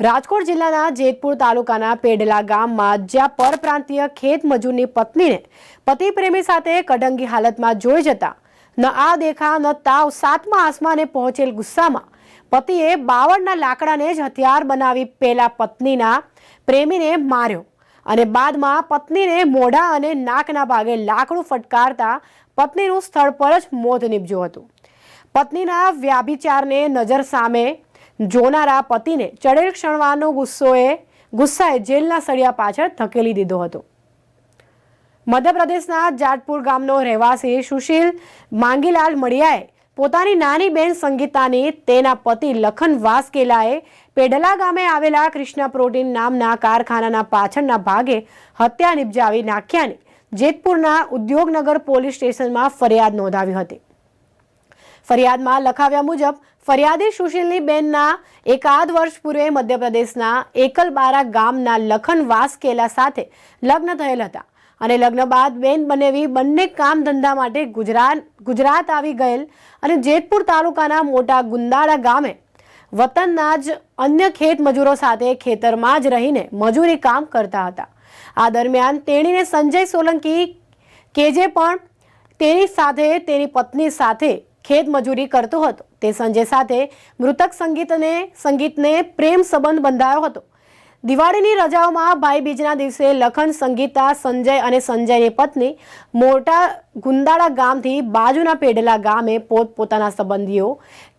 રાજકોટ જિલ્લાના જેતપુર તાલુકાના પેડલા ગામમાં જ્યાં પરપ્રાંતીય ખેત મજૂરની પત્નીને પતિ પ્રેમી સાથે કડંગી હાલતમાં જોઈ જતા ન આ દેખા, ન તાવ સાતમા આસમાને પહોંચેલ ગુસ્સામાં પતિએ બાવળના લાકડાને જ હથિયાર બનાવી પેલા પત્નીના પ્રેમીને માર્યો અને બાદમાં પત્નીને મોઢા અને નાકના ભાગે લાકડું ફટકારતા પત્નીનું સ્થળ પર જ મોત નીપજ્યું હતું. પત્નીના વ્યાભિચારને નજર સામે જોનારા પતિને ચડેલ ક્ષણવાનો ગુસ્સોએ, ગુસ્સાએ જેલના સળિયા પાછળ ધકેલી દીધો હતો. મધ્યપ્રદેશના જાટપુર ગામનો રહેવાસી સુશીલ માંગીલાલ મડિયાએ પોતાની નાની બહેન સંગીતાની તેના પતિ લખન વાસકેલાએ પેડલા ગામે આવેલા કૃષ્ણ પ્રોટીન નામના કારખાનાના પાછળના ભાગે હત્યા નિપજાવી નાખ્યાની જેતપુરના ઉદ્યોગનગર પોલીસ સ્ટેશનમાં ફરિયાદ નોંધાવી હતી. ફરિયાદમાં લખાવ્યા મુજબ ફરિયાદી સુશીલની એકાદ વર્ષ પૂર્વે મધ્યપ્રદેશના એકલબારા ગામના લખન વાસકેલા સાથે લગ્ન થયેલ હતા અને લગ્ન બાદ બેન બનેવી બંને કામ ધંધા માટે ગુજરાત ગુજરાત આવી ગયેલ અને જેતપુર તાલુકાના મોટા ગુંદાળા ગામે વતનના જ અન્ય ખેત મજૂરો સાથે ખેતરમાં જ રહીને મજૂરી કામ કરતા હતા. આ દરમિયાન તેણીને સંજય સોલંકી, કે જે પણ તેની સાથે, તેની પત્ની સાથે ખેત મજૂરી કરતો હતો. તે સંજય સાથે મૃતક સંગીતને સંગીતને પ્રેમ સંબંધ બંધાયો હતો. દિવાળીની રજાઓમાં ભાઈ બીજના દિવસે લખન સંગીતા, સંજય અને સંજયની પત્ની મોટા ગુંદાળા ગામથી બાજુના પેડલા ગામે પોત પોતાના સંબંધીઓ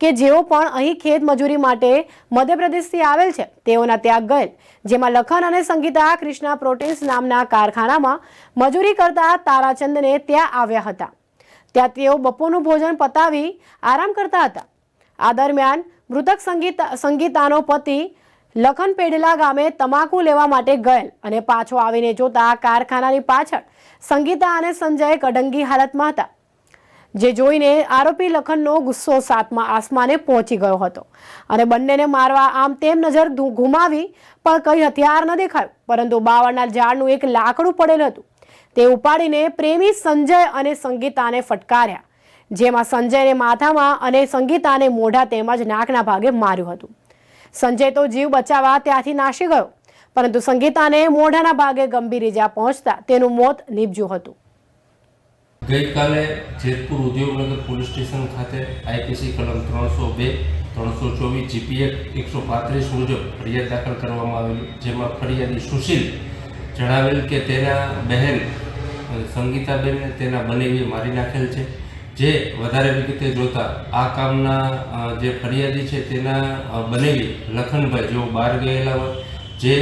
કે જેઓ પણ અહીં ખેત મજૂરી માટે મધ્યપ્રદેશથી આવેલ છે, તેઓના ત્યાં ગયેલ. જેમાં લખન અને સંગીતા કૃષ્ણા પ્રોટીન્સ નામના કારખાનામાં મજૂરી કરતા તારાચંદને ત્યાં આવ્યા હતા. ત્યાં તેઓ બપોરનું ભોજન પતાવી આરામ કરતા હતા. આ દરમિયાન મૃતક સંગીત, સંગીતાનો પતિ લખન પેડલા ગામે તમાકુ લેવા માટે ગયેલ અને પાછો આવીને જોતા કારખાનાની પાછળ સંગીતા અને સંજય કડંગી હાલતમાં હતા. જે જોઈને આરોપી લખનનો ગુસ્સો સાતમા આસમાને પહોંચી ગયો હતો અને બંનેને મારવા આમ તેમ નજર ઘુમાવી પણ કંઈ હથિયાર ન દેખાયું. પરંતુ બાવળના ઝાડનું એક લાકડું પડેલ હતું. તે ઉપાડીને પ્રેમી સંજય અને સંગીતાને ફટકાર્યા, જેમાં સંજયને માથામાં અને સંગીતાને મોઢા તેમજ નાકના ભાગે માર્યું હતું. સંજય તો જીવ બચાવવા ત્યાંથી નાસી ગયો, પરંતુ સંગીતાને મોઢાના ભાગે ગંભીર ઇજા પહોંચતા તેનું મોત નીપજ્યું હતું. ગઈકાલે જેતપુર ઉદ્યોગનગર પોલીસ સ્ટેશન ખાતે આઈપીસી કલમ ત્રણસો બે, ત્રણસો ચોવીસ જીપીએફ એકસો પાંત્રીસ મુજબ ફરિયાદ દાખલ કરવામાં આવેલી, જેમાં ફરિયાદી સુશીલ જણાવેલ કે તેના બહેન અ, સંગીતાબેનને તેના બનેવીએ મારી નાખેલ છે. જે વધારે વિગતે જોતા આ કામના જે ફરિયાદી છે તેના બનેવી લખનભાઈ જેઓ બહાર ગયેલા હોય જે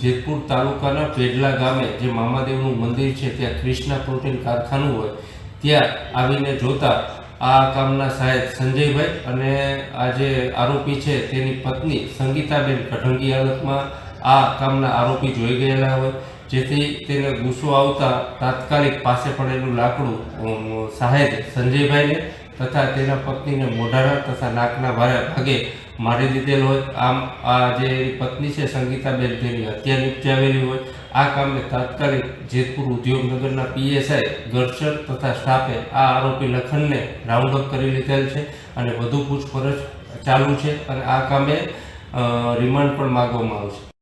જેતપુર તાલુકાના પેડલા ગામે જે મામાદેવનું મંદિર છે ત્યાં ક્રિષ્ના પ્રોટીન કારખાનું હોય ત્યાં આવીને જોતા આ કામના સાહેબ સંજયભાઈ અને આ જે આરોપી છે તેની પત્ની સંગીતાબેન કઢંગી હાલતમાં આ કામના આરોપી જોઈ ગયેલા હોય. જેથી તેને ગુસ્સો આવતા તાત્કાલિક પાસે પડેલું લાકડું સાહેબ સંજયભાઈને તથા તેના પત્નીને મોઢાના તથા નાકના ભારે ભાગે મારી દીધેલ હોય. આમ આ જે પત્ની છે, સંગીતાબેન, તેની હત્યા નિપજાવેલી હોય. આ કામને તાત્કાલિક જેતપુર ઉદ્યોગનગરના પીએસઆઈ ગરસર તથા સ્ટાફે આ આરોપી લખનને રાઉન્ડ અપ કરી લીધેલ છે અને વધુ પૂછપરછ ચાલુ છે અને આ કામે રિમાન્ડ પણ માગવામાં આવશે.